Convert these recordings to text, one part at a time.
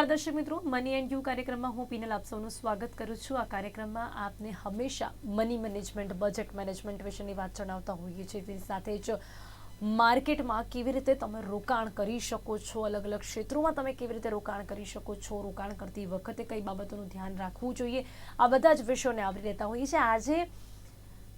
નમસ્કાર દર્શક મિત્રો મની એન્ડ યુ કાર્યક્રમમાં હું પીનલ આપ સૌનું સ્વાગત કરું છું. આ કાર્યક્રમમાં આપને હંમેશા મની મેનેજમેન્ટ બજેટ મેનેજમેન્ટ વિશેની વાત જણાવતા હોઈએ છીએ. તેની સાથે જ માર્કેટમાં કેવી રીતે તમે રોકાણ કરી શકો છો અલગ અલગ ક્ષેત્રોમાં તમે કેવી રીતે રોકાણ કરી શકો છો, રોકાણ કરતી વખતે કઈ બાબતોનું ધ્યાન રાખવું જોઈએ, આ બધા જ વિષયોને આવરી લેતા હોઈએ છીએ. આજે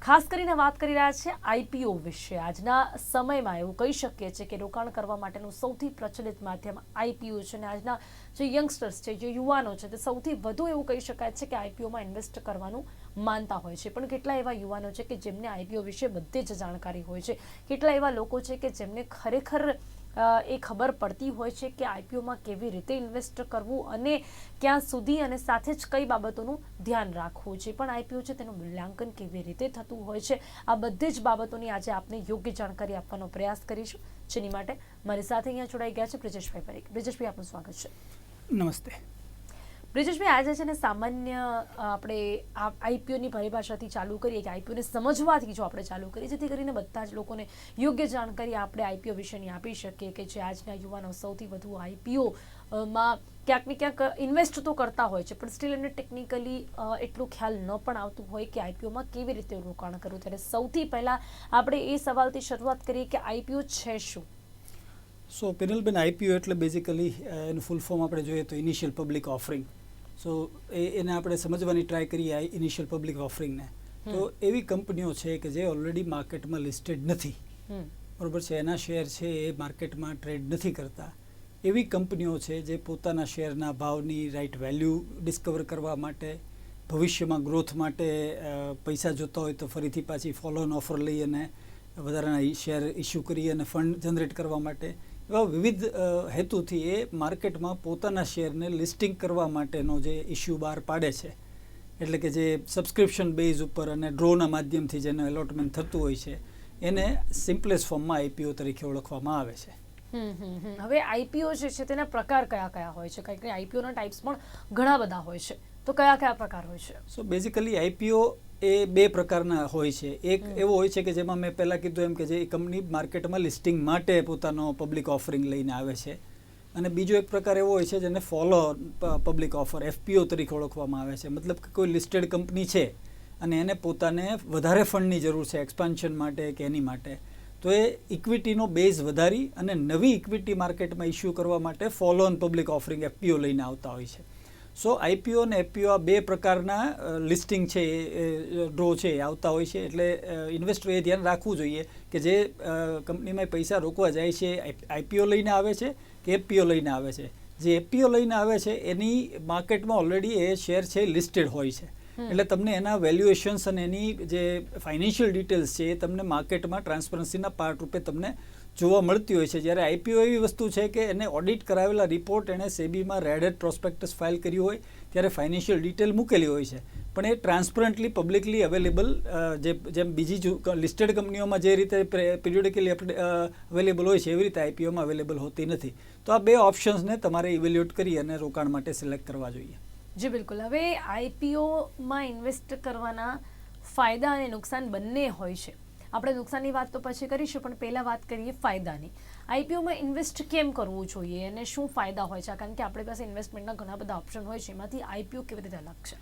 ખાસ કરીને વાત કરી રહ્યા છે આઈપીઓ વિશે. આજના સમયમાં એવું કહી શકીએ છીએ કે રોકાણ કરવા માટેનું સૌથી પ્રચલિત માધ્યમ આઈપીઓ છે અને આજના જે યંગસ્ટર્સ છે, જે યુવાનો છે, તે સૌથી વધુ એવું કહી શકાય છે કે આઈપીઓમાં ઇન્વેસ્ટ કરવાનું માનતા હોય છે. પણ કેટલા એવા યુવાનો છે કે જેમને આઈપીઓ વિશે બધી જ જાણકારી હોય છે? કેટલા એવા લોકો છે કે જેમને ખરેખર એ ખબર પડતી હોય છે કે આઈપીઓમાં કેવી રીતે ઇન્વેસ્ટ કરવું અને ક્યાં સુધી અને સાથે જ કઈ બાબતોનું ધ્યાન રાખવું છે. પણ આઈપીઓ છે તેનું મૂલ્યાંકન કેવી રીતે થતું હોય છે? આ બધી જ બાબતોની આજે આપને યોગ્ય જાણકારી આપવાનો પ્રયાસ કરીશું. જેની માટે મારી સાથે અહીંયા જોડાઈ ગયા છે બ્રિજેશભાઈ પરીખ. બ્રિજેશભાઈ, આપનું સ્વાગત છે. નમસ્તે. બ્રિજેશભાઈ, આજે છે ને સામાન્ય આપણે આઈપીઓની પરિભાષાથી ચાલુ કરીએ કે આઈપીઓને સમજવાથી જો આપણે ચાલુ કરીએ, જેથી કરીને બધા જ લોકોને યોગ્ય જાણકારી આપણે આઈપીઓ વિશેની આપી શકીએ કે જે આજના યુવાનો સૌથી વધુ આઈપીઓ માં ક્યાંક ને ક્યાંક ઇન્વેસ્ટ તો કરતા હોય છે, પણ સ્ટીલ એમને ટેકનિકલી એટલું ખ્યાલ ન પણ આવતું હોય કે આઈપીઓમાં કેવી રીતે રોકાણ કરવું. ત્યારે સૌથી પહેલાં આપણે એ સવાલથી શરૂઆત કરીએ કે આઈપીઓ છે શું? સો, પિનલબેન આઈપીઓ એટલે બેઝિકલી એનું ફૂલ ફોર્મ આપણે જોઈએ તો ઇનિશિયલ પબ્લિક ઓફરિંગ સો એ એને આપણે સમજવાની ટ્રાય કરીએ આ ઇનિશિયલ પબ્લિક ઓફરિંગને તો એવી કંપનીઓ છે કે જે ઓલરેડી માર્કેટમાં લિસ્ટેડ નથી. બરોબર છે? એના શેર છે એ માર્કેટમાં ટ્રેડ નથી કરતા. એવી કંપનીઓ છે જે પોતાના શેરના ભાવની રાઈટ વેલ્યુ ડિસ્કવર કરવા માટે ભવિષ્યમાં ગ્રોથ માટે પૈસા જોતા હોય તો ફરીથી પાછી ફોલોન ઓફર લઈ અને વધારાના શેર ઇસ્યુ કરી અને ફંડ જનરેટ કરવા માટે એવા વિવિધ હેતુથી એ માર્કેટમાં પોતાના શેરને લિસ્ટિંગ કરવા માટેનો જે ઇસ્યુ બહાર પાડે છે. એટલે કે જે સબસ્ક્રિપ્શન બેઝ ઉપર અને ડ્રોના માધ્યમથી જેનું એલોટમેન્ટ થતું હોય છે એને સિમ્પલેસ્ટ ફોર્મમાં આઈપીઓ તરીકે ઓળખવામાં આવે છે. હવે આઈપીઓ જે છે તેના પ્રકાર કયા કયા હોય છે? કંઈક આઈપીઓના ટાઈપ્સ પણ ઘણા બધા હોય છે. તો કયા કયા પ્રકાર હોય છે? સો બેઝિકલી આઈપીઓ એ બે પ્રકારના હોય છે. એક એવો હોય છે કે જેમાં મેં પહેલાં કીધું એમ કે જે કંપની માર્કેટમાં લિસ્ટિંગ માટે પોતાનો પબ્લિક ઓફરિંગ લઈને આવે છે. અને બીજો એક પ્રકાર એવો હોય છે જેને ફોલો પબ્લિક ઓફર એફપીઓ તરીકે ઓળખવામાં આવે છે. મતલબ કે કોઈ લિસ્ટેડ કંપની છે અને એને પોતાને વધારે ફંડની જરૂર છે એક્સપાન્શન માટે કે એની માટે. તો એ ઇક્વિટીનો બેઝ વધારી અને નવી ઇક્વિટી માર્કેટમાં ઇસ્યુ કરવા માટે follow on public offering FPO લઈને આવતા હોય છે. સો આઈપીઓ અને એફપીઓ આ બે પ્રકારના લિસ્ટિંગ છે એ ડ્રો છે એ આવતા હોય છે. એટલે ઇન્વેસ્ટરોએ ધ્યાન રાખવું જોઈએ કે જે કંપનીમાં પૈસા રોકવા જાય છે આઈપીઓ લઈને આવે છે કે એફપીઓ લઈને આવે છે. જે એફપીઓ લઈને આવે છે એની માર્કેટમાં ઓલરેડી એ શેર છે લિસ્ટેડ હોય છે. એટલે તમને એના વેલ્યુએશન્સ અને એની જે ફાઇનાન્શિયલ ડિટેલ્સ છે એ તમને માર્કેટમાં ટ્રાન્સપરન્સીના પાર્ટ રૂપે તમને જોવા મળતી હોય છે. જ્યારે આઈપીઓ એવી વસ્તુ છે કે એને ઓડિટ કરાવેલા રિપોર્ટ એણે સેબીમાં રેડેડ પ્રોસ્પેક્ટસ ફાઇલ કર્યું હોય, ત્યારે ફાઇનાન્શિયલ ડિટેલ મૂકેલી હોય છે. પણ એ ટ્રાન્સપરન્ટલી, પબ્લિકલી અવેલેબલ જે, જેમ બીજી લિસ્ટેડ કંપનીઓમાં જે રીતે પિરિયોડિકલી અવેલેબલ હોય છે, એવી રીતે આઈપીઓમાં અવેલેબલ હોતી નથી. તો આ બે ઓપ્શન્સને તમારે ઇવેલ્યુએટ કરી અને રોકાણ માટે સિલેક્ટ કરવા જોઈએ. જી, બિલકુલ. હવે આઈપીઓમાં ઇન્વેસ્ટ કરવાના ફાયદા અને નુકસાન બંને હોય છે. આપણે નુકસાનની વાત તો પછી કરીશું, પણ પહેલાં વાત કરીએ ફાયદાની. આઈપીઓમાં ઇન્વેસ્ટ કેમ કરવું જોઈએ અને શું ફાયદા હોય છે? કારણ કે આપણી પાસે ઇન્વેસ્ટમેન્ટના ઘણા બધા ઓપ્શન હોય છે, એમાંથી આઈપીઓ કેવી રીતે અલગ છે?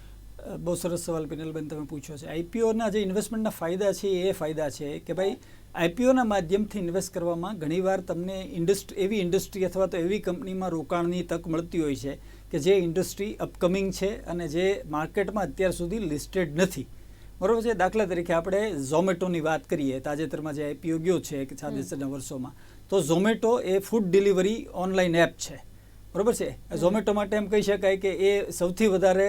બહુ સરસ સવાલ પિનલબેન તમે પૂછ્યો છે. આઈપીઓના જે ઇન્વેસ્ટમેન્ટના ફાયદા છે, એ ફાયદા છે કે ભાઈ આઈપીઓના માધ્યમથી ઇન્વેસ્ટ કરવામાં ઘણીવાર તમને ઇન્ડસ્ટ્રી એવી ઇન્ડસ્ટ્રી અથવા તો એવી કંપનીમાં રોકાણની તક મળતી હોય છે કે જે ઇન્ડસ્ટ્રી અપકમિંગ છે અને જે માર્કેટમાં અત્યાર સુધી લિસ્ટેડ નથી. બરોબર છે? દાખલા તરીકે આપણે ઝોમેટોની વાત કરીએ તાજેતરમાં જે આઈપીઓ ગયો છે કે છાદેસરના વર્ષોમાં તો ઝોમેટો એ ફૂડ ડિલિવરી ઓનલાઈન એપ છે. બરોબર છે? ઝોમેટો માટે એમ કહી શકાય કે એ સૌથી વધારે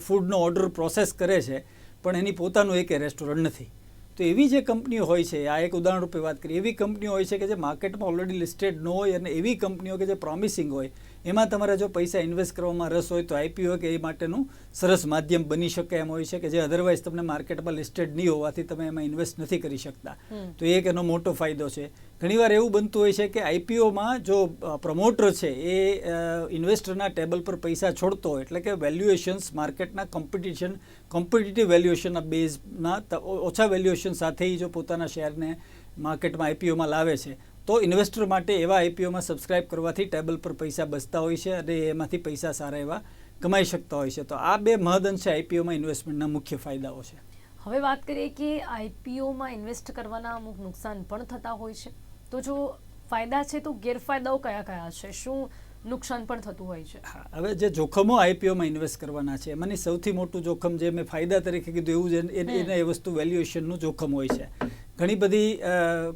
ફૂડનો ઓર્ડર પ્રોસેસ કરે છે પણ એની પોતાનું એક રેસ્ટોરન્ટ નથી. તો એવી જે કંપનીઓ હોય છે આ એક ઉદાહરણ રૂપે વાત કરીએ એવી કંપનીઓ હોય છે કે જે માર્કેટમાં ઓલરેડી લિસ્ટેડ ન હોય અને એવી કંપનીઓ કે જે પ્રોમિસિંગ હોય એમાં તમારે જો પૈસા ઇન્વેસ્ટ કરવામાં રસ હોય તો આઈપીઓ કે એ માટેનું સરસ માધ્યમ બની શકે એમ હોય છે કે જે અધરવાઇઝ તમને માર્કેટમાં લિસ્ટેડ નહીં હોવાથી તમે એમાં ઇન્વેસ્ટ નથી કરી શકતા. તો એક એનો મોટો ફાયદો છે. ઘણીવાર એવું બનતું હોય છે કે આઈપીઓમાં જો પ્રમોટર છે એ ઇન્વેસ્ટરના ટેબલ પર પૈસા છોડતો હોય એટલે કે વેલ્યુએશન્સ માર્કેટના કોમ્પિટિશન કોમ્પિટિટિવ વેલ્યુએશનના બેઝના ઓછા વેલ્યુએશન સાથે જો પોતાના શેરને માર્કેટમાં આઈપીઓમાં લાવે છે. તો ઇન્વેસ્ટર માટે એવા આઈપીઓમાં સબસ્ક્રાઇબ કરવાથી ટેબલ પર પૈસા બચતા હોય છે અને એમાંથી પૈસા સારા એવા કમાઈ શકતા હોય છે. તો આ બે મહદઅંશે આઈપીઓમાં ઇન્વેસ્ટમેન્ટના મુખ્ય ફાયદાઓ છે. હવે વાત કરીએ કે આઈપીઓમાં ઇન્વેસ્ટ કરવાના અમુક નુકસાન પણ થતા હોય છે. તો જો ફાયદા છે તો ગેરફાયદાઓ કયા કયા છે? શું નુકસાન પણ થતું હોય છે? હા હવે જે જોખમો આઈપીઓમાં ઇન્વેસ્ટ કરવાના છે એમાંની સૌથી મોટું જોખમ જે મેં ફાયદા તરીકે કીધું એવું જ એને એ વસ્તુ વેલ્યુએશનનું જોખમ હોય છે. ઘણી બધી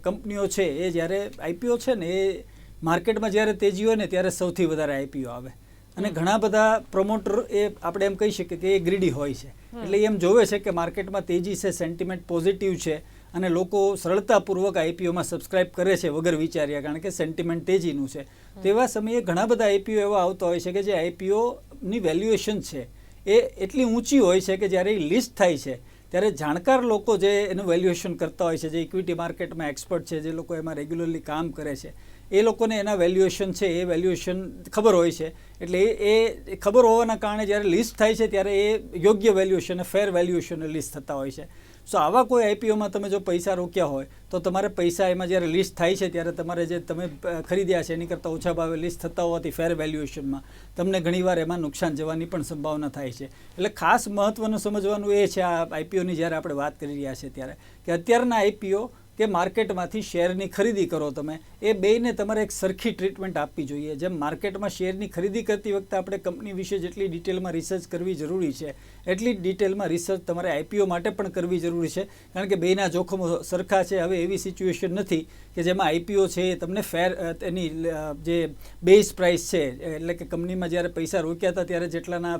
કંપનીઓ છે એ જ્યારે આઈપીઓ છે ને એ માર્કેટમાં જ્યારે તેજી હોય ને ત્યારે સૌથી વધારે આઈપીઓ આવે. અને ઘણા બધા પ્રમોટર એ આપણે એમ કહી શકીએ કે એ ગ્રીડી હોય છે. એટલે એમ જોવે છે કે માર્કેટમાં તેજી છે સેન્ટિમેન્ટ પોઝિટિવ છે અને લોકો સરળતાપૂર્વક આઈપીઓમાં સબસ્ક્રાઇબ કરે છે વગર વિચાર્યા કારણ કે સેન્ટિમેન્ટ તેજીનું છે. તેવા સમયે ઘણા બધા આઈપીઓ એવા આવતા હોય છે કે જે આઈપીઓની વેલ્યુએશન છે એ એટલી ઊંચી હોય છે કે જ્યારે એ લિસ્ટ થાય છે ત્યારે જાણકાર લોકો જે એનું વેલ્યુએશન કરતા હોય છે, જે ઇક્વિટી માર્કેટમાં એક્સપર્ટ છે, જે લોકો એમાં રેગ્યુલરલી કામ કરે છે, એ લોકોને એના વેલ્યુએશન છે, એ વેલ્યુએશન ખબર હોય છે. એટલે એ ખબર હોવાના કારણે જ્યારે લિસ્ટ થાય છે, ત્યારે એ યોગ્ય વેલ્યુએશન ફેર વેલ્યુએશન લિસ્ટ થતા હોય છે. સો આવા કોઈ આઈપીઓમાં તમે જો પૈસા રોક્યા હોય, તો તમારે પૈસા એમાં જ્યારે લિસ્ટ થાય છે, ત્યારે તમારે જે તમે ખરીદ્યા છે, એની કરતાં ઓછા ભાવે લિસ્ટ થતા હોવાથી ફેર વેલ્યુએશનમાં તમને ઘણીવાર એમાં નુકસાન જવાની પણ સંભાવના થાય છે. એટલે ખાસ મહત્વનું સમજવાનું એ છે, આ આઈપીઓની જ્યારે આપણે વાત કરી રહ્યા છીએ ત્યારે, કે અત્યારના આઈપીઓ કે માર્કેટમાંથી શેરની ખરીદી કરો તમે, એ બેયને તમારે એક સરખી ટ્રીટમેન્ટ આપવી જોઈએ. જેમ માર્કેટમાં શેરની ખરીદી કરતી વખતે આપણે કંપની વિશે જેટલી ડિટેલમાં રિસર્ચ કરવી જરૂરી છે એટલી જ ડિટેલમાં રિસર્ચ તમારે આઈપીઓ માટે પણ કરવી જરૂરી છે. કારણ કે બેના જોખમો સરખા છે. હવે એવી સિચ્યુએશન નથી કે જેમાં આઈપીઓ છે એ તમને ફેર એની જે બેઝ પ્રાઇસ છે, એટલે કે કંપનીમાં જ્યારે પૈસા રોક્યા હતા ત્યારે જેટલાના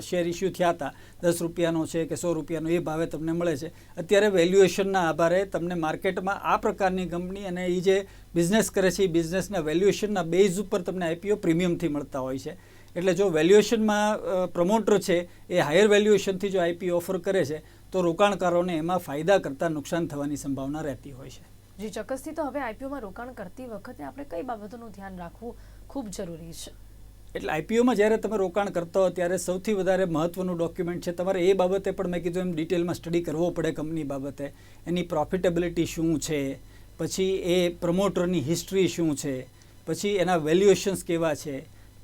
શેર ઇસ્યુ થયા હતા, દસ રૂપિયાનો છે કે સો રૂપિયાનો, એ ભાવે તમને મળે છે. અત્યારે વેલ્યુએશનના આધારે તમને માર્કેટમાં આ પ્રકારની કંપની અને એ જે બિઝનેસ કરે છે એ બિઝનેસના વેલ્યુએશનના બેઝ ઉપર તમને આઈપીઓ પ્રીમિયમથી મળતા હોય છે. એટલે જો વેલ્યુએશનમાં પ્રમોટર છે એ હાયર વેલ્યુએશનથી જો આઈપીઓ ઓફર કરે છે તો રોકાણકારોને એમાં ફાયદા કરતાં નુકસાન થવાની સંભાવના રહેતી હોય છે. જી ચોક્કસથી તો હવે આઈપીઓમાં રોકાણ કરતી વખતે આપણે કઈ બાબતોનું ધ્યાન રાખવું ખૂબ જરૂરી છે? એટલે આઈપીઓમાં જ્યારે તમે રોકાણ કરતા હો ત્યારે સૌથી વધારે મહત્વનું ડોક્યુમેન્ટ છે તમારે એ બાબતે પણ મેં કીધું એમ ડિટેલમાં સ્ટડી કરવો પડે કંપની બાબતે. એની પ્રોફિટેબિલિટી શું છે? પછી એ પ્રમોટરની હિસ્ટ્રી શું છે? પછી એના વેલ્યુએશન્સ કેવા છે?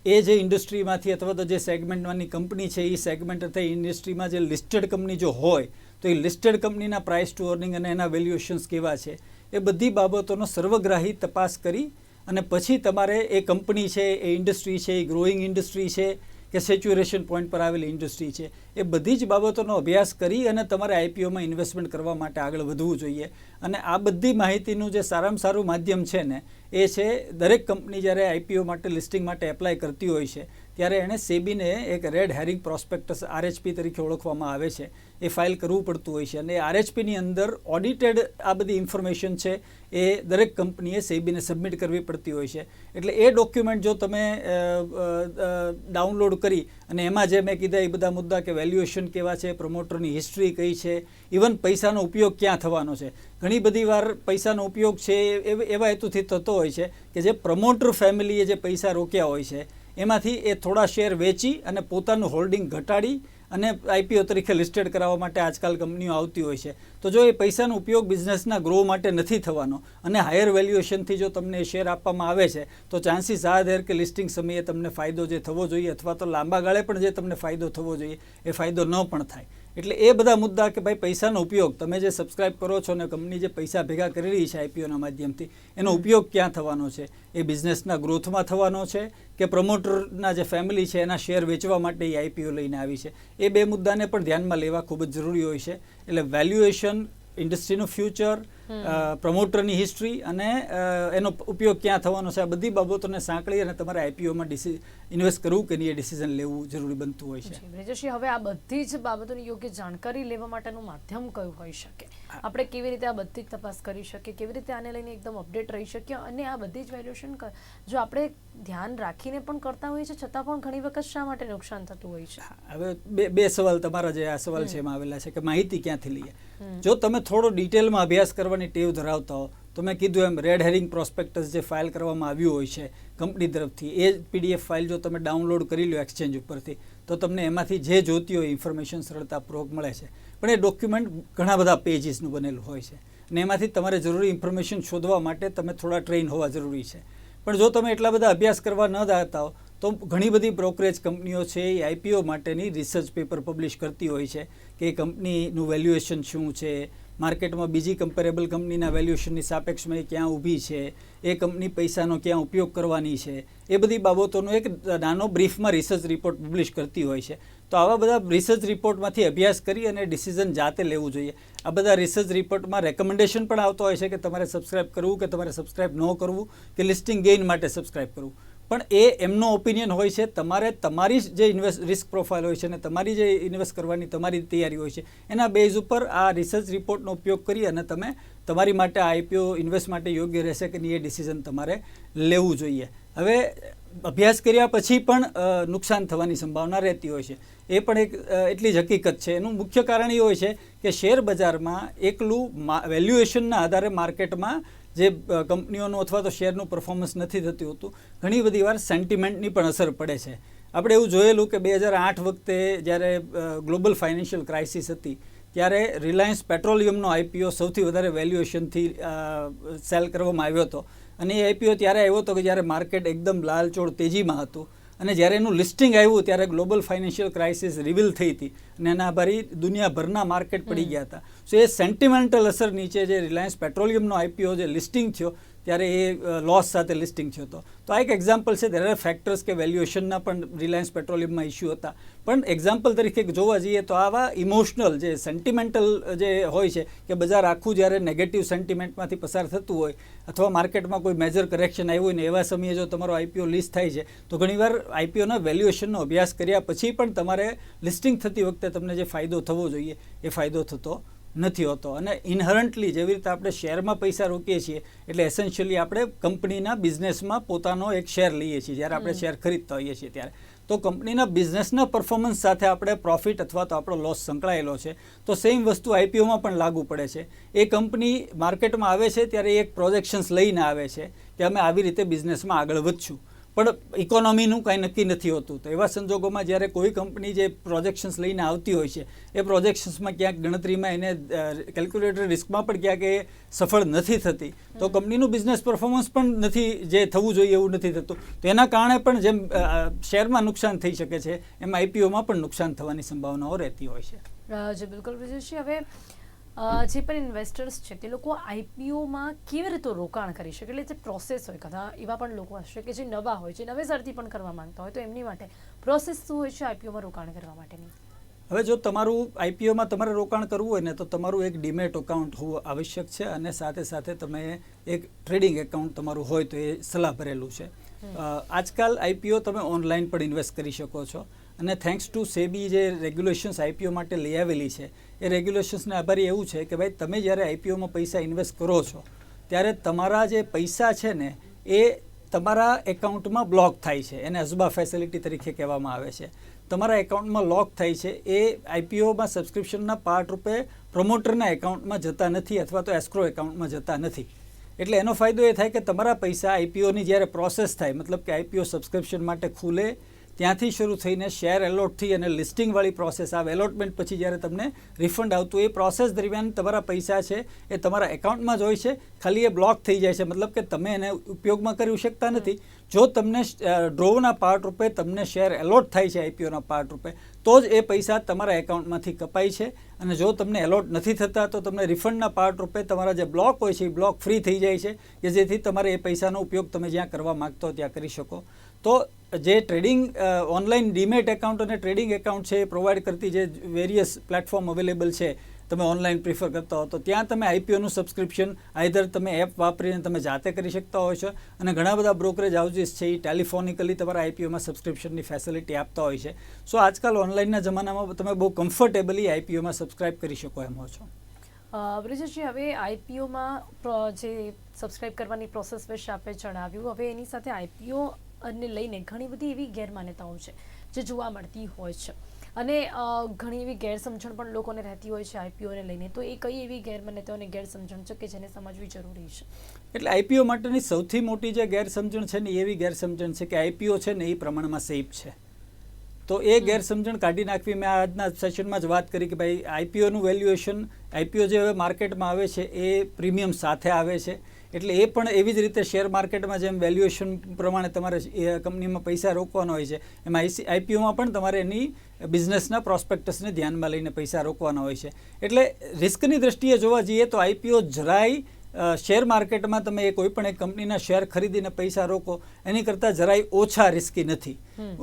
એ જે ઇન્ડસ્ટ્રીમાંથી અથવા તો જે સેગમેન્ટમાંની કંપની છે એ સેગમેન્ટ અથવા ઇન્ડસ્ટ્રીમાં જે લિસ્ટેડ કંપની જો હોય, તો એ લિસ્ટેડ કંપનીના પ્રાઇસ ટુ અર્નિંગ અને એના વેલ્યુએશન્સ કેવા છે, એ બધી બાબતોનો સર્વગ્રાહી તપાસ કરી અને પછી તમારે એ કંપની છે, એ ઇન્ડસ્ટ્રી છે, એ ગ્રોઈંગ ઇન્ડસ્ટ્રી છે કે સેચ્યુરેશન પોઈન્ટ પર આવેલી ઇન્ડસ્ટ્રી છે. એ બધી જ બાબતોનો અભ્યાસ કરી અને તમારે આઈપીઓમાં ઇન્વેસ્ટમેન્ટ કરવા માટે આગળ વધવું જોઈએ. અને આ બધી માહિતીનું જે સારામાં સારું માધ્યમ છે ને, એ છે દરેક કંપની જ્યારે આઈપીઓ માટે લિસ્ટિંગ માટે એપ્લાય કરતી હોય છે ત્યારે એણે સેબીને એક રેડ હેરિંગ પ્રોસ્પેક્ટસ આરએચપી તરીકે ઓળખવામાં આવે છે. એ ફાઇલ કરવું પડતું હોય છે અને આરએચપીની અંદર ઓડિટેડ આ બધી ઇન્ફોર્મેશન છે એ દરેક કંપનીએ સેબીને સબમિટ કરવી પડતી હોય છે. એટલે એ ડોક્યુમેન્ટ જો તમે ડાઉનલોડ કરી અને એમાં જે મેં કીધા એ બધા મુદ્દા કે વેલ્યુએશન કેવા છે પ્રમોટરની હિસ્ટ્રી કઈ છે ઇવન પૈસાનો ઉપયોગ ક્યાં થવાનો છે. ઘણી બધી વાર પૈસાનો ઉપયોગ છે એવા હેતુથી થતો હોય છે કે જે પ્રમોટર ફેમિલીએ જે પૈસા રોક્યા હોય છે એમાંથી એ થોડા શેર વેચી અને પોતાનું હોલ્ડિંગ ઘટાડી અને આઈપીઓ તરીકે લિસ્ટેડ કરાવવા માટે આજકાલ કંપનીઓ આવતી હોય છે. તો જો એ પૈસાનો ઉપયોગ બિઝનેસના ગ્રો માટે નથી થવાનો અને હાયર વેલ્યુએશનથી જો તમને એ શેર આપવામાં આવે છે, તો ચાન્સીસ આ ધેર કે લિસ્ટિંગ સમયે તમને ફાયદો જે થવો જોઈએ અથવા તો લાંબા ગાળે પણ જે તમને ફાયદો થવો જોઈએ, એ ફાયદો ન પણ થાય. એટલે એ બધા મુદ્દા કે ભાઈ પૈસાનો ઉપયોગ, તમે જે સબસ્ક્રાઇબ કરો છો ને કંપની જે પૈસા ભેગા કરી રહી છે આઈપીઓના માધ્યમથી, એનો ઉપયોગ ક્યાં થવાનો છે? એ બિઝનેસના ગ્રોથમાં થવાનો છે કે પ્રમોટરના જે ફેમિલી છે એના શેર વેચવા માટે એ આઈપીઓ લઈને આવી છે? એ બે મુદ્દાને પણ ધ્યાનમાં લેવા ખૂબ જ જરૂરી હોય છે. એટલે વેલ્યુએશન ઇન્ડસ્ટ્રીનું ફ્યુચર પ્રમોટરની હિસ્ટ્રી અને એનો ઉપયોગ ક્યાં થવાનો છે આ બધી બાબતોને સાંકળી અને તમારે આઈપીઓમાં ઇન્વેસ્ટ કરવું કે નહીં એ ડિસિઝન લેવું જરૂરી બનતું હોય છે. બ્રિજેશજી હવે આ બધી જ બાબતોની યોગ્ય જાણકારી લેવા માટેનું માધ્યમ કયું હોઈ શકે? આપણે કેવી રીતે આ બધી જ તપાસ કરી શકીએ? કેવી રીતે આને લઈને એકદમ અપડેટ રહી શકીએ? અને આ બધી જ વેલ્યુએશન જો આપણે ધ્યાન રાખીને પણ કરતા હોઈએ છીએ છતાં પણ ઘણી વખત શા માટે નુકસાન થતું હોય છે? હવે બે બે સવાલ તમારા જે આ સવાલ છે એમાં આવેલા છે કે માહિતી ક્યાંથી લઈએ? જો તમે થોડો ડિટેલમાં અભ્યાસ કરવાની ટેવ ધરાવતા હો, તો મેં કીધું એમ રેડ હેરિંગ પ્રોસ્પેક્ટસ જે ફાઇલ કરવામાં આવ્યું હોય છે, કંપની તરફથી, એ પીડીએફ ફાઇલ જો તમે ડાઉનલોડ કરી લો એક્સચેન્જ ઉપરથી, તો તમને એમાંથી જે જોતી હોય ઇન્ફોર્મેશન સરળતાપૂર્વક મળે છે. પણ એ ડોક્યુમેન્ટ ઘણા બધા પેજીસનું બનેલું હોય છે. અને એમાંથી તમારે જરૂરી ઇન્ફોર્મેશન શોધવા માટે તમે થોડા ટ્રેન હોવા જરૂરી છે. પણ જો તમે એટલા બધા અભ્યાસ કરવા ન દાતા હો, તો ઘણી બધી બ્રોકરેજ કંપનીઓ છે, એ આઈપીઓ માટેની રિસર્ચ પેપર પબ્લિશ કરતી હોય છે. કે કંપનીનું વેલ્યુએશન શું છે? માર્કેટમાં બીજી કમ્પેરેબલ કંપનીના વેલ્યુએશનની સાપેક્ષમાં એ ક્યાં ઊભી છે? એ કંપની પૈસાનો ક્યાં ઉપયોગ કરવાની છે? એ બધી બાબતોનો એક નાનો બ્રીફમાં રિસર્ચ રિપોર્ટ પબ્લિશ કરતી હોય છે. તો આવા બધા રિસર્ચ રિપોર્ટમાંથી અભ્યાસ કરી અને ડિસિઝન જાતે લેવું જોઈએ. આ બધા રિસર્ચ રિપોર્ટમાં રેકમેન્ડેશન પણ આવતો હોય છે કે તમારે સબસ્ક્રાઇબ કરવું કે તમારે સબસ્ક્રાઇબ ન કરવું, કે લિસ્ટિંગ ગેઇન માટે સબસ્ક્રાઇબ કરવું. પણ એ એમનો ઓપિનિયન હોય છે, તમારે તમારી જે ઇન્વેસ્ટ રિસ્ક પ્રોફાઇલ હોય છે અને તમારી જે ઇન્વેસ્ટ કરવાની તમારી તૈયારી હોય છે, એના બેઝ ઉપર આ રિસર્ચ રિપોર્ટનો ઉપયોગ કરી અને તમે તમારી માટે આઈપીઓ ઇન્વેસ્ટ માટે યોગ્ય રહેશે કે નહીં એ ડિસિઝન તમારે લેવું જોઈએ. હવે અભ્યાસ કર્યા પછી પણ નુકસાન થવાની સંભાવના રહેતી હોય છે. એ પણ એક એટલી જ હકીકત છે. એનું મુખ્ય કારણ એ હોય છે કે શેર બજારમાં એકલું વેલ્યુએશનના આધારે માર્કેટમાં જે કંપનીઓનું અથવા તો શેરનું પરફોર્મન્સ નથી થતું હોતું, ઘણી બધી વાર સેન્ટિમેન્ટની પણ અસર પડે છે. આપણે એવું જોયેલું કે બે હજાર આઠ વખતે જ્યારે ગ્લોબલ ફાઇનાન્શિયલ ક્રાઇસિસ હતી, ત્યારે રિલાયન્સ પેટ્રોલિયમનો આઈપીઓ સૌથી વધારે વેલ્યુએશનથી સેલ કરવામાં આવ્યો હતો. અને એ આઈપીઓ ત્યારે આવ્યો હતો કે જ્યારે માર્કેટ એકદમ લાલચોળ તેજીમાં હતું. અને જ્યારે એનું લિસ્ટિંગ આવ્યું ત્યારે ગ્લોબલ ફાઇનાન્શિયલ ક્રાઇસિસ રિવીલ થઈ હતી અને એના આભારી દુનિયાભરના માર્કેટ પડી ગયા હતા. સો એ સેન્ટિમેન્ટલ અસર નીચે જે રિલાયન્સ પેટ્રોલિયમનો આઈપીઓ જે લિસ્ટિંગ થયો ત્યારે એ લોસ સાથે લિસ્ટિંગ થયો હતો. તો આ એક એક્ઝામ્પલ છે દેર આર ફેક્ટર્સ કે વેલ્યુએશનના પણ રિલાયન્સ પેટ્રોલિયમમાં ઇસ્યુ હતા. પણ એક્ઝામ્પલ તરીકે જોવા જઈએ તો આવા ઇમોશનલ જે સેન્ટિમેન્ટલ જે હોય છે કે બજાર આખું જ્યારે નેગેટિવ સેન્ટિમેન્ટમાંથી પસાર થતું હોય અથવા માર્કેટમાં કોઈ મેજર કરેક્શન આવ્યું હોય ને એવા સમયે જો તમારો આઈપીઓ લિસ્ટ થાય છે, તો ઘણીવાર આઈપીઓના વેલ્યુએશનનો અભ્યાસ કર્યા પછી પણ તમારે લિસ્ટિંગ થતી વખતે તમને જે ફાયદો થવો જોઈએ, એ ફાયદો થતો નથી હોતો. અને ઇનહરન્ટલી જેવી રીતે આપણે શેરમાં પૈસા રોકીએ છીએ એટલે એસેન્શિયલી આપણે કંપનીના બિઝનેસમાં પોતાનો એક શેર લઈએ છીએ જ્યારે આપણે શેર ખરીદતા હોઈએ છીએ ત્યારે. તો કંપનીના બિઝનેસના પરફોર્મન્સ સાથે આપણે પ્રોફિટ અથવા તો આપણો લોસ સંકળાયેલો છે. તો સેમ વસ્તુ આઈપીઓમાં પણ લાગુ પડે છે. એ કંપની માર્કેટમાં આવે છે ત્યારે એક પ્રોજેક્શન્સ લઈને આવે છે કે અમે આવી રીતે બિઝનેસમાં આગળ વધશું. પણ ઇકોનોમીનું કાંઈ નક્કી નથી હોતું. તો એવા સંજોગોમાં જ્યારે કોઈ કંપની જે પ્રોજેક્શન્સ લઈને આવતી હોય છે એ પ્રોજેક્શન્સમાં ક્યાંક ગણતરીમાં એને કેલ્ક્યુલેટર રિસ્કમાં પણ ક્યાંક એ સફળ નથી થતી. તો કંપનીનું બિઝનેસ પરફોર્મન્સ પણ નથી જે થવું જોઈએ એવું નથી થતું. તો એના કારણે પણ જેમ શેરમાં નુકસાન થઈ શકે છે એમ આઈપીઓમાં પણ નુકસાન થવાની સંભાવનાઓ રહેતી હોય છે. બિલકુલ હવે જે પણ ઇન્વેસ્ટર્સ છે તે લોકો આઈપીઓમાં કેવી રીતે રોકાણ કરી શકે? એટલે જે પ્રોસેસ હોય કદા એવા પણ લોકો હશે કે જે નવા હોય છે નવેસરથી પણ કરવા માંગતા હોય તો એમની માટે પ્રોસેસ શું હોય છે આઈપીઓમાં રોકાણ કરવા માટેની? હવે જો તમારું આઈપીઓમાં તમારે રોકાણ કરવું હોય ને તો તમારું એક ડીમેટ એકાઉન્ટ હોવું આવશ્યક છે અને સાથે સાથે તમે એક ટ્રેડિંગ એકાઉન્ટ તમારું હોય તો એ સલાહ ભરેલું છે. આજકાલ આઈપીઓ તમે ઓનલાઈન પણ ઇન્વેસ્ટ કરી શકો છો. અને થેન્ક્સ ટુ સેબી જે રેગ્યુલેશન્સ આઈપીઓ માટે લઈ આવેલી છે, એ રેગ્યુલેશન્સને આભારી એવું છે કે ભાઈ તમે જ્યારે આઈપીઓમાં પૈસા ઇન્વેસ્ટ કરો છો, ત્યારે તમારા જે પૈસા છે ને, એ તમારા એકાઉન્ટમાં બ્લોક થાય છે. એને અઝબા ફેસિલિટી તરીકે કહેવામાં આવે છે. તમારા એકાઉન્ટમાં લોક થાય છે. એ આઈપીઓમાં સબસ્ક્રિપ્શનના પાર્ટ રૂપે પ્રમોટરના એકાઉન્ટમાં જતા નથી અથવા તો એસ્ક્રો એકાઉન્ટમાં જતા નથી. એટલે એનો ફાયદો એ થાય કે તમારા પૈસા આઈપીઓની જ્યારે પ્રોસેસ થાય, મતલબ કે આઈપીઓ સબસ્ક્રિપ્શન માટે ખુલે ત્યાંથી શરૂ થઈને શેર એલોટથી અને લિસ્ટિંગવાળી પ્રોસેસ આવે એલોટમેન્ટ પછી જ્યારે તમને રિફંડ આવતું એ પ્રોસેસ દરમિયાન તમારા પૈસા છે એ તમારા એકાઉન્ટમાં જ હોય છે, ખાલી એ બ્લોક થઈ જાય છે. મતલબ કે તમે એને ઉપયોગમાં કરી શકતા નથી. જો તમને ડ્રોના પાર્ટ રૂપે તમને શેર એલોટ થાય છે આઈપીઓના પાર્ટ રૂપે, તો જ એ પૈસા તમારા એકાઉન્ટમાંથી કપાય છે. અને જો તમને એલોટ નથી થતા, તો તમને રિફંડના પાર્ટ રૂપે તમારા જે બ્લોક હોય છે, એ બ્લોક ફ્રી થઈ જાય છે, કે જેથી તમારે એ પૈસાનો ઉપયોગ તમે જ્યાં કરવા માગતો ત્યાં કરી શકો. તો જે ટ્રેડિંગ ઓનલાઈન ડીમેટ એકાઉન્ટ અને ટ્રેડિંગ એકાઉન્ટ છે એ પ્રોવાઈડ કરતી જે વેરિયસ પ્લેટફોર્મ અવેલેબલ છે, તમે ઓનલાઈન પ્રિફર કરતા હો, તો ત્યાં તમે આઈપીઓનું સબસ્ક્રિપ્શન આઈધર તમે એપ વાપરીને તમે જાતે કરી શકતા હોય છો અને ઘણા બધા બ્રોકરેજ હાઉસીસ છે એ ટેલિફોનિકલી તમારા આઈપીઓમાં સબસ્ક્રિપ્શનની ફેસિલિટી આપતા હોય છે. સો આજકાલ ઓનલાઈનના જમાનામાં તમે બહુ કમ્ફર્ટેબલી આઈપીઓમાં સબસ્ક્રાઇબ કરી શકો એમ હો છો. બ્રિજેશજી, હવે આઈપીઓમાં જે સબસ્ક્રાઇબ કરવાની પ્રોસેસ વિશે આપે જણાવ્યું, હવે એની સાથે આઈપીઓ ને લઈને ઘણી બધી એવી ગેરમાન્યતાઓ છે જે જોવા મળતી હોય છે. અને ઘણી એવી ગેરસમજણ પણ લોકોને રહેતી હોય છે આઈપીઓને લઈને. તો એ કઈ એવી ગેરમાન્યતાઓ અને ગેરસમજણ છે કે જેને સમજવી જરૂરી છે? એટલે આઈપીઓ માટેની સૌથી મોટી જે ગેરસમજણ છે ને એવી ગેરસમજણ છે કે આઈપીઓ છે ને એ પ્રમાણમાં સેફ છે. તો એ ગેરસમજણ કાઢી નાખવી મેં આજના સેશનમાં જ વાત કરી કે ભાઈ આઈપીઓનું વેલ્યુએશન આઈપીઓ જે હવે માર્કેટમાં આવે છે એ પ્રીમિયમ સાથે આવે છે. એટલે એ પણ એવી જ રીતે શેર માર્કેટમાં જેમ વેલ્યુએશન પ્રમાણે તમારે એ કંપનીમાં પૈસા રોકવાના હોય છે એમાં આઈસી આઈપીઓમાં પણ તમારે એની બિઝનેસના પ્રોસ્પેક્ટસને ધ્યાનમાં લઈને પૈસા રોકવાના હોય છે. એટલે રિસ્કની દ્રષ્ટિએ જોવા જઈએ તો આઈપીઓ જરાય શેર માર્કેટમાં તમે એ કોઈ પણ એક કંપનીના શેર ખરીદીને પૈસા રોકો એની કરતાં જરાય ઓછા રિસ્કી નથી.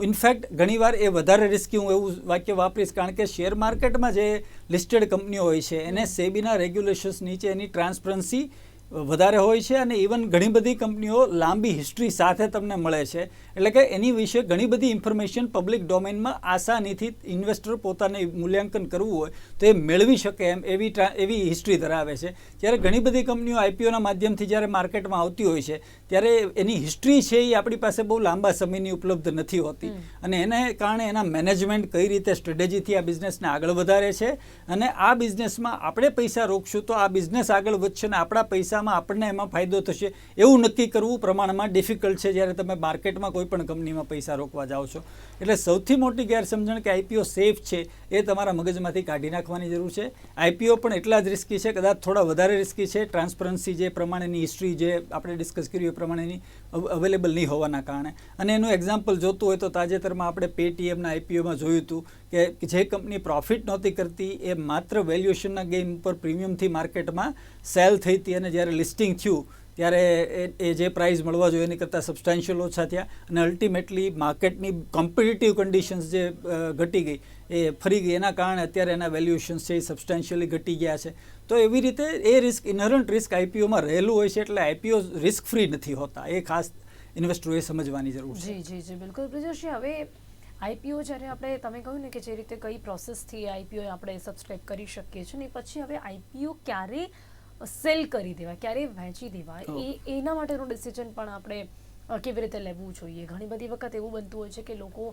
ઇનફેક્ટ ઘણીવાર એ વધારે રિસ્કી હું એવું વાક્ય વાપરીશ કારણ કે શેર માર્કેટમાં જે લિસ્ટેડ કંપનીઓ હોય છે એને સેબીના રેગ્યુલેશન્સ નીચે એની ટ્રાન્સપરન્સી વધારે હોય છે અને ઇવન ઘણી બધી કંપનીઓ લાંબી હિસ્ટ્રી સાથે તમને મળે છે. એટલે કે એની વિશે ઘણી બધી ઇન્ફોર્મેશન પબ્લિક ડોમેનમાં આસાનીથી ઇન્વેસ્ટર પોતાને મૂલ્યાંકન કરવું હોય તો એ મેળવી શકે એમ એવી એવી હિસ્ટ્રી ધરાવે છે. જ્યારે ઘણી બધી કંપનીઓ આઈપીઓના માધ્યમથી જ્યારે માર્કેટમાં આવતી હોય છે ત્યારે એની હિસ્ટ્રી છે એ આપણી પાસે બહુ લાંબા સમયની ઉપલબ્ધ નથી હોતી. અને એને કારણે એના મેનેજમેન્ટ કઈ રીતે સ્ટ્રેટેજીથી આ બિઝનેસને આગળ વધારે છે અને આ બિઝનેસમાં આપણે પૈસા રોકશું તો આ બિઝનેસ આગળ વધશે ને આપણા પૈસામાં આપણને એમાં ફાયદો થશે. એવું નક્કી કરવું પ્રમાણમાં ડિફિકલ્ટ છે જ્યારે તમે માર્કેટમાં કોઈ પણ કંપનીમાં પૈસા રોકવા જાઓ છો. એટલે સૌથી મોટી ગેરસમજણ કે આઈપીઓ સેફ છે એ તમારા મગજમાંથી કાઢી નાખવાની જરૂર છે. આઈપીઓ પણ એટલા જ રિસ્કી છે કદાચ થોડા વધારે રિસ્કી છે. ટ્રાન્સપરન્સી જે પ્રમાણેની હિસ્ટ્રી જે આપણે ડિસ્કસ કર્યું એ પ્રમાણેની અવેલેબલ નહીં હોવાના કારણે. અને એનું એક્ઝામ્પલ જોતું હોય તો તાજેતરમાં આપણે પેટીએમના આઈપીઓમાં જોયું હતું કે જે કંપની પ્રોફિટ નહોતી કરતી, એ માત્ર વેલ્યુએશનના ગેમ ઉપર પ્રીમિયમથી માર્કેટમાં સેલ થઈ હતી અને જ્યારે લિસ્ટિંગ થયું, ત્યારે એ જે પ્રાઇઝ મળવા જોઈએ એની કરતાં સબસ્ટાન્શિયલ ઓછા થયા અને અલ્ટિમેટલી માર્કેટની કોમ્પિટિટિવ કન્ડિશન્સ જે ઘટી ગઈ, એ ફરી ગઈ. એના કારણે અત્યારે એના વેલ્યુએશન્સ છે એ સબસ્ટાન્શિયલી ઘટી ગયા છે. તો એવી રીતે એ રિસ્ક ઇનહરન્ટ રિસ્ક આઈપીઓમાં રહેલું હોય છે એટલે આઈપીઓ રિસ્ક ફ્રી નથી હોતા. એ ખાસ ઇન્વેસ્ટરોએ સમજવાની જરૂર છે. જી જી જી બિલકુલ. બ્રિજેશજી હવે આઈપીઓ જ્યારે આપણે તમે કહ્યું ને કે જે રીતે કઈ પ્રોસેસથી આઈપીઓ આપણે સબસ્ક્રાઇબ કરી શકીએ છીએ ને પછી હવે આઈપીઓ ક્યારે સેલ કરી દેવાય ક્યારે વહેંચી દેવાય. એ એના માટેનું ડિસિઝન પણ આપણે કેવી રીતે લેવું જોઈએ? ઘણી બધી વખત એવું બનતું હોય છે કે લોકો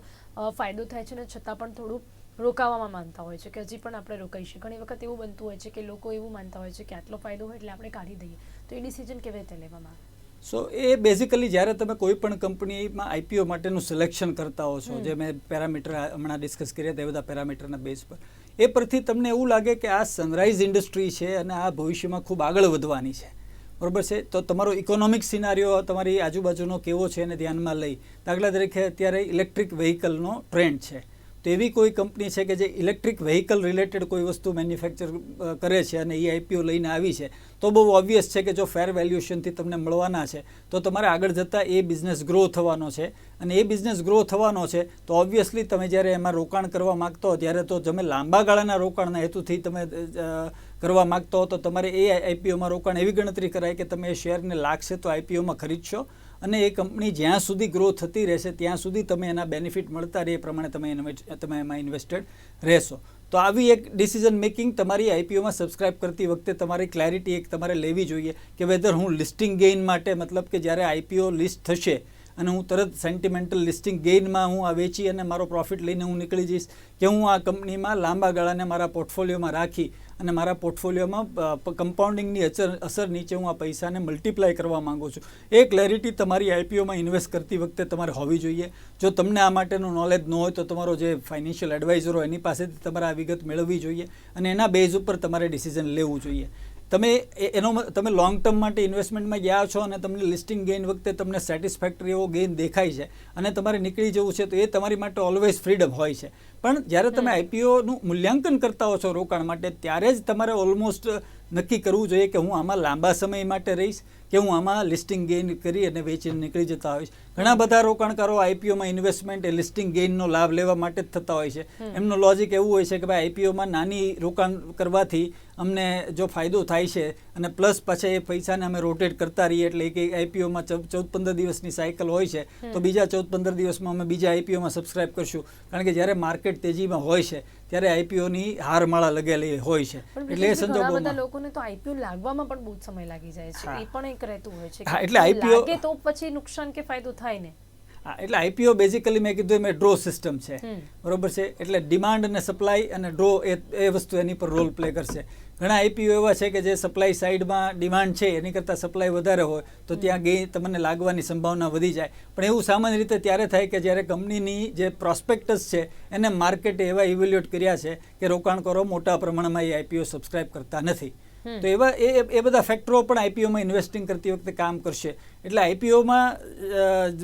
ફાયદો થાય છે ને છતાં પણ થોડું રોકાવામાં માનતા હોય છે કે હજી પણ આપણે રોકાઈશું ઘણી વખત એવું બનતું હોય છે કે લોકો એવું માનતા હોય છે કે આટલો ફાયદો હોય એટલે આપણે કાઢી દઈએ. તો એ ડિસિઝન કેવી રીતે લેવામાં આવે? સો એ બેઝિકલી જ્યારે તમે કોઈ પણ કંપનીમાં આઈપીઓ માટેનું સિલેક્શન કરતા હો છો જે મેં પેરામીટર હમણાં ડિસ્કસ કર્યા તે બધા પેરામીટરના બેઝ પર. એ પરથી તમને એવું લાગે કે આ સનરાઈઝ ઇન્ડસ્ટ્રી છે અને આ ભવિષ્યમાં ખૂબ આગળ વધવાની છે. બરોબર છે? તો તમારો ઇકોનોમિક સિનારીઓ તમારી આજુબાજુનો કેવો છે એને ધ્યાનમાં લઈ. દાખલા તરીકે અત્યારે ઇલેક્ટ્રિક વ્હીકલનો ટ્રેન્ડ છે. તો એવી કોઈ કંપની છે કે જે ઇલેક્ટ્રિક વ્હીકલ રિલેટેડ કોઈ વસ્તુ મેન્યુફેક્ચર કરે છે અને એ આઈપીઓ લઈને આવી છે, તો બહુ ઓબ્વિયસ છે કે જો ફેર વેલ્યુએશનથી તમને મળવાના છે, તો તમારે આગળ જતાં એ બિઝનેસ ગ્રો થવાનો છે. અને એ બિઝનેસ ગ્રો થવાનો છે, તો ઓબ્વિયસલી તમે જ્યારે એમાં રોકાણ કરવા માગતો હો, ત્યારે તો તમે લાંબા ગાળાના રોકાણના હેતુથી તમે કરવા માગતો હો, તો તમારે એ આઈપીઓમાં રોકાણ એવી ગણતરી કરાય કે તમે એ શેરને લાગશે તો આઈપીઓમાં ખરીદશો. અને એ કંપની જ્યાં સુધી ગ્રો થતી રહેશે, ત્યાં સુધી તમે એના બેનિફિટ મળતા રહે એ પ્રમાણે તમે તમે એમાં ઇન્વેસ્ટેડ રહેશો. તો આવી એક ડિસિઝન મેકિંગ તમારી આઈપીઓમાં સબસ્ક્રાઇબ કરતી વખતે તમારી ક્લેરિટી એક તમારે લેવી જોઈએ કે વેધર હું લિસ્ટિંગ ગેઇન માટે, મતલબ કે જ્યારે આઈપીઓ લિસ્ટ થશે અને હું તરત સેન્ટિમેન્ટલ લિસ્ટિંગ ગેઇનમાં હું આ વેચી અને મારો પ્રોફિટ લઈને હું નીકળી જઈશ, કે હું આ કંપનીમાં લાંબા ગાળાને મારા પોર્ટફોલિયોમાં રાખી અને મારા પોર્ટફોલિયોમાં કમ્પાઉન્ડિંગની અસર અસર નીચે હું આ પૈસાને મલ્ટીપ્લાય કરવા માંગુ છું. એ ક્લેરિટી તમારી આઈપીઓમાં ઇન્વેસ્ટ કરતી વખતે તમારે હોવી જોઈએ. જો તમને આ માટેનું નોલેજ ન હોય તો તમારો જે ફાઇનાન્શિયલ એડવાઇઝર હોય એની પાસેથી તમારે આ વિગત મેળવવી જોઈએ અને એના બેઝ ઉપર તમારે ડિસિઝન લેવું જોઈએ. તમે એનો તમે લોંગ ટર્મ માટે ઇન્વેસ્ટમેન્ટમાં ગયા છો અને તમને લિસ્ટિંગ ગેઇન વખતે તમને સેટિસ્ફેક્ટરી એવો ગેઇન દેખાય છે અને તમારે નીકળી જવું છે તો એ તમારી માટે ઓલવેઝ ફ્રીડમ હોય છે. પણ જ્યારે તમે આઈપીઓનું મૂલ્યાંકન કરતા હો છો રોકાણ માટે ત્યારે જ તમારે ઓલમોસ્ટ નક્કી કરવું જોઈએ કે હું આમાં લાંબા સમય માટે રહીશ કે હું આમાં લિસ્ટિંગ ગેઇન કરી અને વેચીને નીકળી જતા હોઈશ. ઘણા બધા રોકાણકારો આઈપીઓમાં ઇન્વેસ્ટમેન્ટ એ લિસ્ટિંગ ગેઇનનો લાભ લેવા માટે જ થતા હોય છે. એમનો લોજિક એવું હોય છે કે ભાઈ આઈપીઓમાં નાની રોકાણ કરવાથી અમને જો ફાયદો થાય છે અને પ્લસ પાછા એ પૈસાને અમે રોટેટ કરતા રહીએ એટલે એક આઈપીઓમાં ચૌદ પંદર દિવસની સાયકલ હોય છે તો બીજા ચૌદ પંદર દિવસમાં અમે બીજા આઈપીઓમાં સબસ્ક્રાઇબ કરશું. કારણ કે જ્યારે માર્કેટ તેજીમાં હોય છે ત્યારે આઈપીઓની હારમાળા લગેલી હોય છે. એટલે એ બધા સંજોગોમાં લોકોને તો આઈપીઓ લાગવામાં પણ બહુ સમય લાગી જાય છે. એ પણ એક રહેતું હોય છે હા, એટલે આઈપીઓ લાગે તો પછી નુકસાન કે ફાયદો થાય ને? એટલે આઈપીઓ બેઝિકલી મેં કીધું એમ ડ્રો સિસ્ટમ છે. બરોબર છે? એટલે ડિમાન્ડ અને સપ્લાય અને ડ્રો એ એ વસ્તુ એની પર રોલ પ્લે કરશે. ઘણા આઈપીઓ એવા છે કે જે સપ્લાય સાઈડમાં ડિમાન્ડ છે એની કરતાં સપ્લાય વધારે હોય તો ત્યાં ગે તમને લાગવાની સંભાવના વધી જાય પણ એવું સામાન્ય રીતે ત્યારે થાય કે જ્યારે કંપનીની જે પ્રોસ્પેક્ટસ છે એને માર્કેટે એવા ઇવેલ્યુએટ કર્યા છે કે રોકાણકારો મોટા પ્રમાણમાં એ આઈપીઓ સબસ્ક્રાઇબ કરતા નથી. તો એવા એ એ બધા ફેક્ટરો પણ આઈપીઓમાં ઇન્વેસ્ટિંગ કરતી વખતે કામ કરશે. એટલે આઈપીઓમાં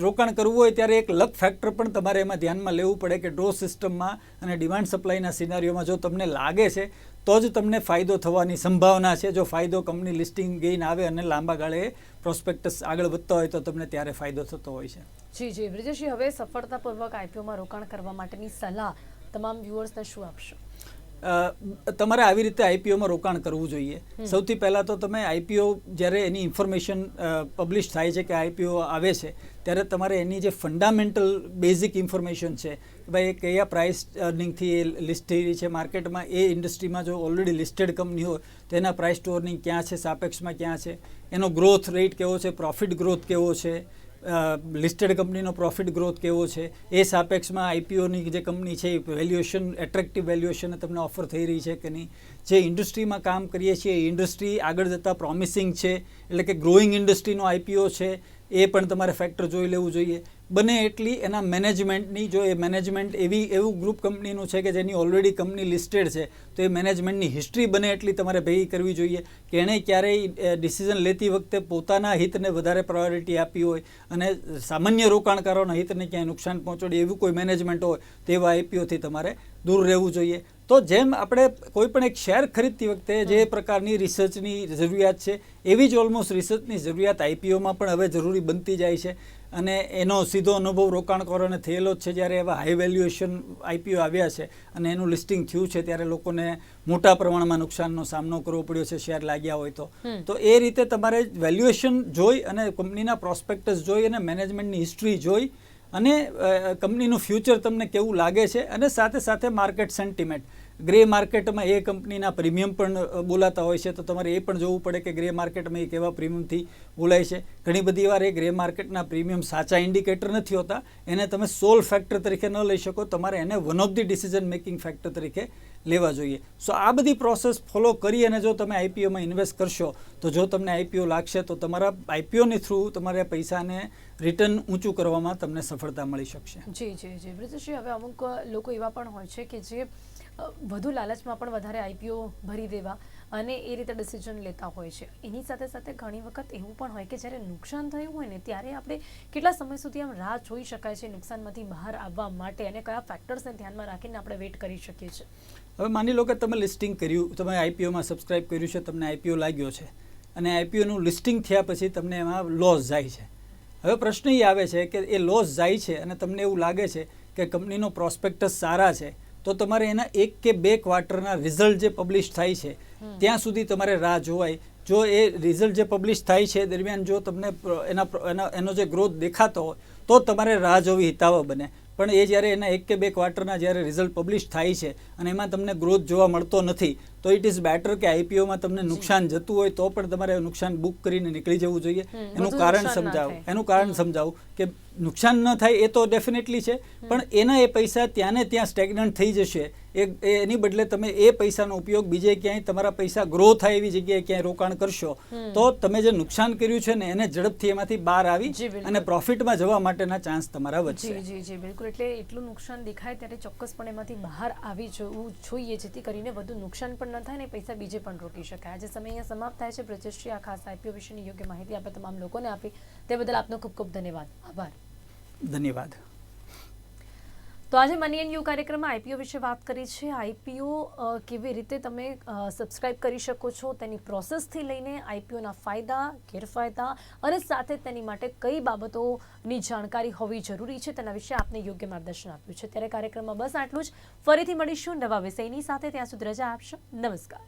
રોકાણ કરવું હોય ત્યારે એક લક ફેક્ટર પણ તમારે એમાં ધ્યાનમાં લેવું પડે કે ડ્રો સિસ્ટમમાં અને ડિમાન્ડ સપ્લાયના સિનારીઓમાં જો તમને લાગે છે તો જ તમને ફાયદો થવાની સંભાવના છે. જો ફાયદો કંપની લિસ્ટિંગ ગેઇન આવે અને લાંબા ગાળે પ્રોસ્પેક્ટસ આગળ વધતો હોય તો તમને ત્યારે ફાયદો થતો હોય છે. જી જી. બ્રિજેશજી હવે સફળતાપૂર્વક આઈપીઓમાં રોકાણ કરવા માટેની સલાહ તમામ વ્યુઅર્સને શું આપશો? તમારે આવી રીતે આઈપીઓમાં રોકાણ કરવું જોઈએ. સૌથી પહેલાં તો તમે આઈપીઓ જ્યારે એની ઇન્ફોર્મેશન પબ્લિશ થાય છે કે આઈપીઓ આવે છે ત્યારે તમારે એની જે ફંડામેન્ટલ બેઝિક ઇન્ફોર્મેશન છે ભાઈ કયા પ્રાઇસ અર્નિંગથી એ લિસ્ટ થઈ રહી છે માર્કેટમાં એ ઇન્ડસ્ટ્રીમાં જો ઓલરેડી લિસ્ટેડ કંપની હોય તો એના પ્રાઇસ ટુ અર્નિંગ ક્યાં છે સાપેક્ષમાં ક્યાં છે એનો ગ્રોથ રેટ કેવો છે પ્રોફિટ ગ્રોથ કેવો છે લિસ્ટેડ કંપનીનો પ્રોફિટ ગ્રોથ કેવો છે? એ સાપેક્ષમાં આઈપીઓની જે કંપની છે, એ વેલ્યુએશન એટ્રેક્ટિવ વેલ્યુએશન તમને ઓફર થઈ રહી છે કે નહીં? જે ઇન્ડસ્ટ્રીમાં કામ કરીએ છીએ, એ ઇન્ડસ્ટ્રી આગળ જતાં પ્રોમિસિંગ છે. એટલે કે ગ્રોઈંગ ઇન્ડસ્ટ્રીનો આઈપીઓ છે, એ પણ તમારે ફેક્ટર જોઈ લેવું જોઈએ. બને એટલી એના મેનેજમેન્ટની જો એ મેનેજમેન્ટ એવી એવું ગ્રુપ કંપનીનું છે કે જેની ઓલરેડી કંપની લિસ્ટેડ છે તો એ મેનેજમેન્ટની હિસ્ટ્રી બને એટલી તમારે ભેગી કરવી જોઈએ. કે એણે ક્યારેય ડિસિઝન લેતી વખતે પોતાના હિતને વધારે પ્રાયોરિટી આપી હોય અને સામાન્ય રોકાણકારોના હિતને ક્યાંય નુકસાન પહોંચાડે એવું કોઈ મેનેજમેન્ટ હોય તેવા આઈપીઓથી તમારે દૂર રહેવું જોઈએ. તો જેમ આપણે કોઈ પણ એક શેર ખરીદતી વખતે જે પ્રકારની રિસર્ચની જરૂરિયાત છે એવી જ ઓલમોસ્ટ રિસર્ચની જરૂરિયાત આઈપીઓમાં પણ હવે જરૂરી બનતી જાય છે. અને એનો સીધો અનુભવ રોકાણકારોને થયેલો જ છે જ્યારે એવા હાઈ વેલ્યુએશન આઈપીઓ આવ્યા છે અને એનું લિસ્ટિંગ થયું છે ત્યારે લોકોને મોટા પ્રમાણમાં નુકસાનનો સામનો કરવો પડ્યો છે શેર લાગ્યા હોય તો. તો એ રીતે તમારે વેલ્યુએશન જોઈ અને કંપનીના પ્રોસ્પેક્ટસ જોઈ અને મેનેજમેન્ટની હિસ્ટ્રી જોઈ અને કંપનીનું ફ્યુચર તમને કેવું લાગે છે અને સાથે સાથે માર્કેટ સેન્ટિમેન્ટ ગ્રે માર્કેટમાં એ કંપનીના પ્રીમિયમ પણ બોલાતા હોય છે, તો તમારે એ પણ જોવું પડે કે ગ્રે માર્કેટમાં એ કેવા પ્રીમિયમથી બોલાય છે. ઘણી બધી વાર એ ગ્રે માર્કેટના પ્રીમિયમ સાચા ઇન્ડિકેટર નથી હોતા. એને તમે સોલ ફેક્ટર તરીકે ન લઈ શકો. તમારે એને one of the decision making factor તરીકે લેવા જોઈએ. સો આ બધી પ્રોસેસ ફોલો કરી અને જો તમે આઈપીઓમાં ઇન્વેસ્ટ કરશો, તો જો તમને આઈપીઓ લાગશે, તો તમારા આઈપીઓની થ્રુ તમારે પૈસાને રિટર્ન ઊંચું કરવામાં તમને સફળતા મળી શકશે. જી જી જી. બ્રિજેશજી હવે અમુક લોકો એવા પણ હોય છે કે જે વધુ લાલચમાં પણ વધારે આઈપીઓ ભરી દેવા અને એ રીતે ડિસિઝન લેતા હોય છે. એની સાથે સાથે ઘણી વખત એવું પણ હોય કે જ્યારે નુકસાન થયું હોય ને ત્યારે આપણે કેટલા સમય સુધી આમ રાહ જોઈ શકાય છે નુકસાનમાંથી બહાર આવવા માટે અને કયા ફેક્ટર્સને ધ્યાનમાં રાખીને આપણે વેઇટ કરી શકીએ છીએ? હવે માની લો કે તમે લિસ્ટિંગ કર્યું તમે આઈપીઓમાં સબસ્ક્રાઇબ કર્યું છે તમને આઈપીઓ લાગ્યો છે. અને આઈપીઓનું લિસ્ટિંગ થયા પછી તમને એમાં લોસ જાય છે. હવે પ્રશ્ન એ આવે છે કે એ લોસ જાય છે અને તમને એવું લાગે છે કે કંપનીનો પ્રોસ્પેક્ટસ સારા છે તો તમારે એના એક કે બે ક્વાર્ટરના રિઝલ્ટ જે પબ્લિશ થાય છે ત્યાં સુધી તમારે રાહ જોવાય. જો એ રિઝલ્ટ જે પબ્લિશ થાય છે દરમિયાન જો તમને એના એના એનો જે ગ્રોથ દેખાતો હોય તો તમારે રાહ જોવી હિતાવહ બને. પણ એ જ્યારે એના એક કે બે ક્વાર્ટરના જ્યારે રિઝલ્ટ પબ્લિશ થાય છે અને એમાં તમને ગ્રોથ જોવા મળતો નથી તો ઇટ ઇઝ બેટર કે આઈપીઓમાં તમને નુકસાન જતું હોય તો પણ તમારે નુકસાન બુક કરીને નીકળી જવું જોઈએ. એનું કારણ સમજાવું. એનું કારણ સમજાવું કે નુકસાન ન થાય એ તો ડેફિનેટલી છે પણ એના એ પૈસા ત્યાં ને ત્યાં સ્ટેગ્નન્ટ થઈ જશે. એ એની બદલે તમે એ પૈસાનો ઉપયોગ બીજે ક્યાંય તમારા પૈસા ગ્રો થાય એવી જગ્યાએ ક્યાંય રોકાણ કરશો તો તમે જે નુકસાન કર્યું છે ને એને ઝડપથી એમાંથી બહાર આવી અને પ્રોફિટમાં જવા માટેના ચાન્સ તમારા વધશે. જી જી જી બિલકુલ. એટલે એટલું નુકસાન દેખાય ત્યારે ચોક્કસપણે એમાંથી બહાર આવી જવું જોઈએ જેથી કરીને વધુ નુકસાન પણ ન થાય ને પૈસા બીજે પણ રોકી શકાય. આજે સમય અહીંયા સમાપ્ત થાય છે. બ્રજેશજી આ ખાસ આઈપીઓ વિશેની યોગ્ય માહિતી આપણે તમામ લોકોને આપી. તે બદલ આપનો ખૂબ ખૂબ ધન્યવાદ. આભાર. ધન્યવાદ. તો આજે મની એન્ડ યુ કાર્યક્રમમાં આઈપીઓ વિશે વાત કરી છે. આઈપીઓ કેવી રીતે તમે સબસ્ક્રાઇબ કરી શકો છો, તેની પ્રોસેસથી લઈને આઈપીઓના ફાયદા, ગેરફાયદા અને સાથે તેની માટે કઈ બાબતોની જાણકારી હોવી જરૂરી છે તેના વિશે આપને યોગ્ય માર્ગદર્શન આપ્યું છે. ત્યારે કાર્યક્રમમાં બસ આટલું જ. ફરીથી મળીશું નવા વિષયની સાથે. ત્યાં સુધી રજા આપશો. નમસ્કાર.